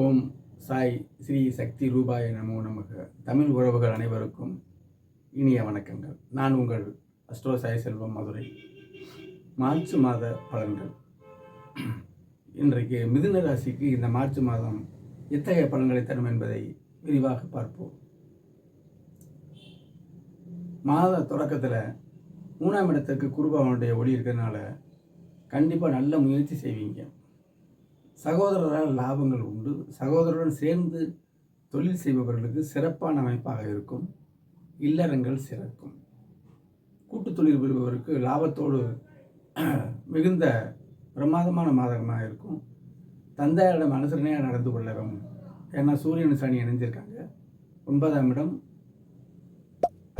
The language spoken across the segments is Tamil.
ஓம் சாய் ஸ்ரீ சக்தி ரூபாய நமோ நமக. தமிழ் உறவுகள் அனைவருக்கும் இனிய வணக்கங்கள். நான் உங்கள் அஸ்ட்ரோ சாய் செல்வம் மதுரை. மார்ச் மாத பலன்கள். இன்றைக்கு மிதுன ராசிக்கு இந்த மார்ச் மாதம் எத்தகைய பலன்களை தரும் என்பதை விரிவாக பார்ப்போம். மாத தொடக்கத்தில் மூணாம் இடத்துக்கு குருபவனுடைய ஒளி இருக்கிறதுனால கண்டிப்பாக நல்ல முயற்சி செய்வீங்க. சகோதரரால் லாபங்கள் உண்டு. சகோதரருடன் சேர்ந்து தொழில் செய்பவர்களுக்கு சிறப்பான அமைப்பாக இருக்கும். இல்லறங்கள் சிறக்கும். கூட்டு தொழில் புரிபவருக்கு லாபத்தோடு மிகுந்த பிரமாதமான மாதமாக இருக்கும். தந்தையரிடம் அனுசரணையாக நடந்து கொள்ளவும் ஏன்னா சூரியன் சனி இணைஞ்சிருக்காங்க. ஒன்பதாம் இடம்.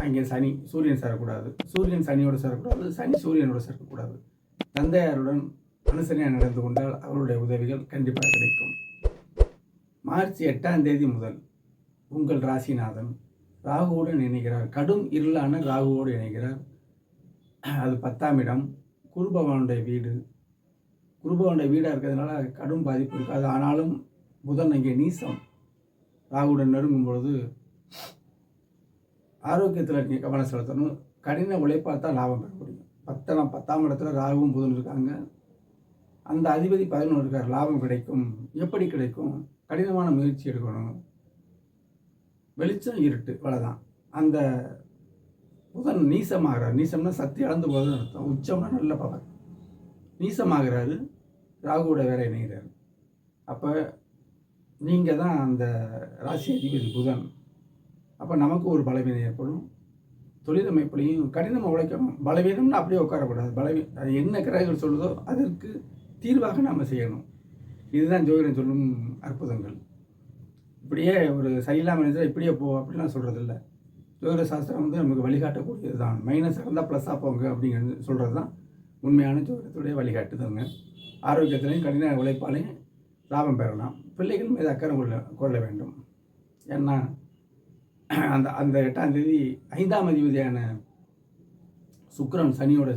அங்கே சனி சூரியன் சேரக்கூடாது. சூரியன் சனியோடு சேரக்கூடாது. சனி சூரியனோடு சேர்க்கக்கூடாது தந்தையாருடன் அனுசரணையாக நடந்து கொண்டால் அவருடைய உதவிகள் கண்டிப்பாக கிடைக்கும். மார்ச் எட்டாம் தேதி முதல் உங்கள் ராசிநாதன் ராகுவுடன் இணைகிறார். கடும் இருளான ராகுவோடு இணைகிறார். அது பத்தாம் இடம். குருபவனுடைய வீடு. குருபவனுடைய வீடாக இருக்கிறதுனால கடும் பாதிப்பு இருக்காது. ஆனாலும் புதன் அங்கே நீசம். ராகுவுடன் நெருங்கும் பொழுது ஆரோக்கியத்தில் நீங்கள் கவனம் செலுத்தணும். கடின உழைப்பால் தான் லாபம் பெற முடியும் பத்தனம் பத்தாம் இடத்துல ராகுவும் புதன் இருக்காங்க. அந்த அதிபதி பதினொன்று இருக்கார் லாபம் கிடைக்கும். எப்படி கிடைக்கும்? கடினமான முயற்சி எடுக்கணும். வெளிச்சம் இருட்டு இவ்வளோதான் அந்த புதன் நீசமாகிறார். நீசம்னா சக்தி அளந்து போதுன்னு அர்த்தம். உச்சம்னா நல்ல பவர். நீசமாகிறாரு. ராகுவோட வேற இணைகிறார் அப்போ நீங்கள் தான் அந்த ராசி அதிபதி புதன். அப்போ நமக்கு ஒரு பலவீனம் ஏற்படும். தொழில் அமைப்புலையும் கடினமாக உழைக்கணும். பலவீனம்னு அப்படியே உட்காரக்கூடாது. பலவீ அது என்ன கிரகங்கள் சொல்லுதோ அதற்கு தீர்வாக நாம் செய்யணும். இதுதான் ஜோதிடம் சொல்லும் அற்புதங்கள். இப்படியே ஒரு சரியில்லாமல் இருந்தால் இப்படியே போ அப்படிலாம் சொல்கிறது இல்லை ஜோதிட சாஸ்திரம் வந்து நமக்கு வழிகாட்டக்கூடியது தான் மைனஸ் இருந்தால் ப்ளஸ்ஸாக போங்க அப்படிங்கிறது சொல்கிறது தான் உண்மையான ஜோதிடத்துடைய வழிகாட்டுதல்ங்க. ஆரோக்கியத்திலையும் கடின உழைப்பாலையும் லாபம் பெறலாம். பிள்ளைகள் மீது அக்கறை கொள்ள கொள்ள வேண்டும். ஏன்னா அந்த அந்த எட்டாம் தேதி ஐந்தாம் அதிபதியான சுக்கரன் சனியோட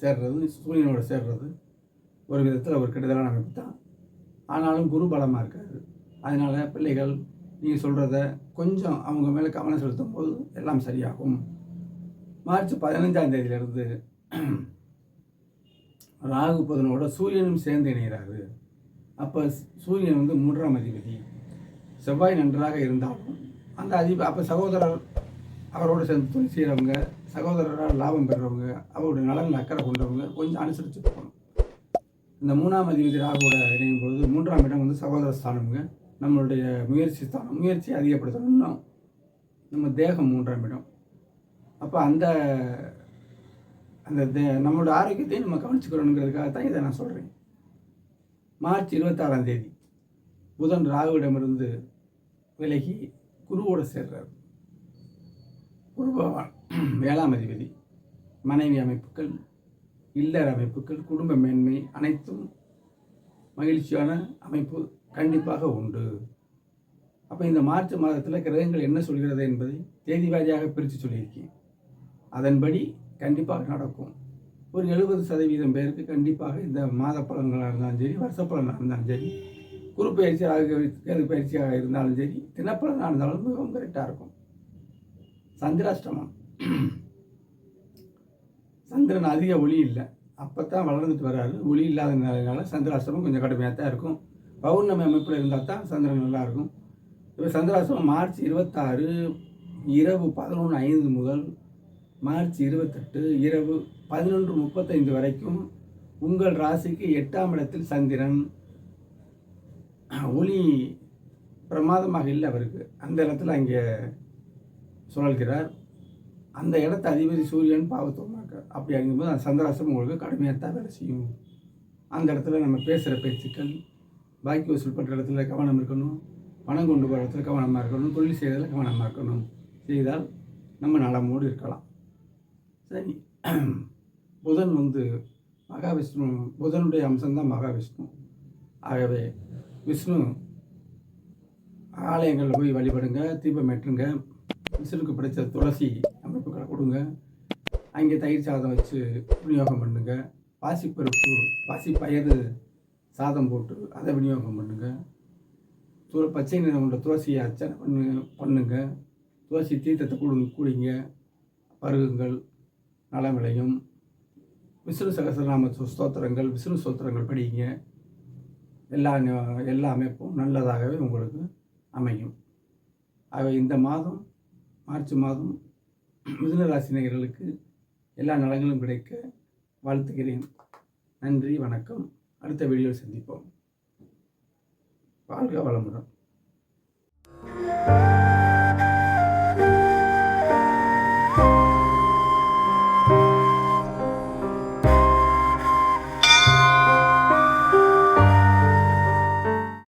சேர்றது சூரியனோட சேர்றது ஒரு விதத்தில் ஒரு கெடுதலான அமைப்பு தான். ஆனாலும் குரு பலமாக இருக்காது அதனால் பிள்ளைகள் நீங்கள் சொல்கிறத கொஞ்சம் அவங்க மேலே கவனம் செலுத்தும் போது எல்லாம் சரியாகும். மார்ச் பதினஞ்சாம் தேதியிலிருந்து ராகு புதனோட சூரியனும் சேர்ந்து இணைகிறாரு. அப்போ சூரியன் வந்து மூன்றாம் அதிபதி. செவ்வாய் நன்றாக இருந்தாலும் அந்த அதிப அப்போ சகோதரர் அவரோடு சேர்ந்து தொழில் செய்கிறவங்க சகோதரரால் லாபம் பெறுறவங்க அவருடைய நலனில் அக்கறை கொண்டவங்க கொஞ்சம் அனுசரித்து போகணும். இந்த மூணாம் அதிபதி ராகுவோட இணையும் பொழுது மூன்றாம் இடம் வந்து சகோதர ஸ்தானமுங்க. நம்மளுடைய முயற்சி ஸ்தானம். முயற்சி அதிகப்படுத்தணும்னா நம்ம தேகம் மூன்றாம் இடம். அப்போ அந்த அந்த தே நம்மளோட ஆரோக்கியத்தையும் நம்ம கவனிச்சுக்கிறோங்கிறதுக்காக தான் இதை நான் சொல்கிறேன் மார்ச் இருபத்தாறாம் தேதி புதன் ராகுவிடமிருந்து விலகி குருவோடு சேர்றார். குரு பகவான் வேளாண் அதிபதி. மனைவி அமைப்புகள் இல்லற அமைப்புகள் குடும்ப மேன்மை அனைத்தும் மகிழ்ச்சியான அமைப்பு கண்டிப்பாக உண்டு. அப்போ இந்த மார்ச் மாதத்தில் கிரகங்கள் என்ன சொல்கிறது என்பதை தேதி வாரியாக பிரித்து சொல்லியிருக்கேன். அதன்படி கண்டிப்பாக நடக்கும். ஒரு எழுபது சதவீதம் பேருக்கு கண்டிப்பாக இந்த மாத பலன்களாக இருந்தாலும் சரி வருஷ பலனாக இருந்தாலும் சரி குரு பயிற்சியாக கேது பயிற்சியாக இருந்தாலும் சரி தினப்பலனாக இருந்தாலும் மிகவும் கரெக்டாக இருக்கும். சந்திராஷ்டமம். சந்திரன் அதிக ஒளி இல்லை. அப்போ தான் வளர்ந்துட்டு வராரு. ஒளி இல்லாதனால சந்திராசிரமம் கொஞ்சம் கடுமையாக தான் இருக்கும். பௌர்ணமி அமைப்பில் இருந்தால் தான் சந்திரன் நல்லாயிருக்கும். இப்போ சந்திராசிரமம் மார்ச் இருபத்தாறு இரவு பதினொன்று ஐந்து முதல் மார்ச் இருபத்தெட்டு இரவு பதினொன்று முப்பத்தைந்து வரைக்கும் உங்கள் ராசிக்கு எட்டாம் இடத்தில் சந்திரன். ஒளி பிரமாதமாக இல்லை அவருக்கு. அந்த இடத்துல அங்கே சுழல்கிறார். அந்த இடத்த அதிபதி சூரியன் பாவத்துவமாக்க அப்படி அப்படிங்கும்போது அந்த சந்திராசம் உங்களுக்கு கடுமையாக தான் வேலை செய்யும். அந்த இடத்துல நம்ம பேசுகிற பேச்சுக்கள் பாக்கி வசூல் பண்ணுற இடத்துல கவனம் இருக்கணும். பணம் கொண்டு போகிற இடத்துல கவனமாக இருக்கணும். தொழில் செய்கிறதுல கவனமாக இருக்கணும். செய்தால் நம்ம நலமோடு இருக்கலாம். சரி. புதன் வந்து மகாவிஷ்ணு புதனுடைய அம்சம்தான் மகாவிஷ்ணு. ஆகவே விஷ்ணு ஆலயங்களில் போய் வழிபடுங்க தீபம் ஏற்றுங்க. விஷ்ணுக்கு பிடிச்ச துளசி அமைப்புகளை கொடுங்க. அங்கே தயிர் சாதம் வச்சு விநியோகம் பண்ணுங்க. பாசிப்பருப்பு பயிறு சாதம் போட்டு அதை விநியோகம் பண்ணுங்க. து பச்சை நிறம் கொண்ட துளசியை அர்ச்சனை பண்ணு பண்ணுங்க. துளசி தீர்த்தத்தை கொடுங்க குடிங்க. பருகுங்கள் நலம் விளையும். விஷ்ணு சகசரநாம சு- ஸ்தோத்திரங்கள் விஷ்ணு ஸ்தோத்திரங்கள் படிங்க. எல்லா எல்லா அமைப்பும் நல்லதாகவே உங்களுக்கு அமையும். ஆக இந்த மாதம் மார்ச் மாதம் மிதுன எல்லா நலங்களும் கிடைக்க வாழ்த்துகிறேன். நன்றி வணக்கம். அடுத்த வீடியோவில் சந்திப்போம். வாழ்க வளமுடன்.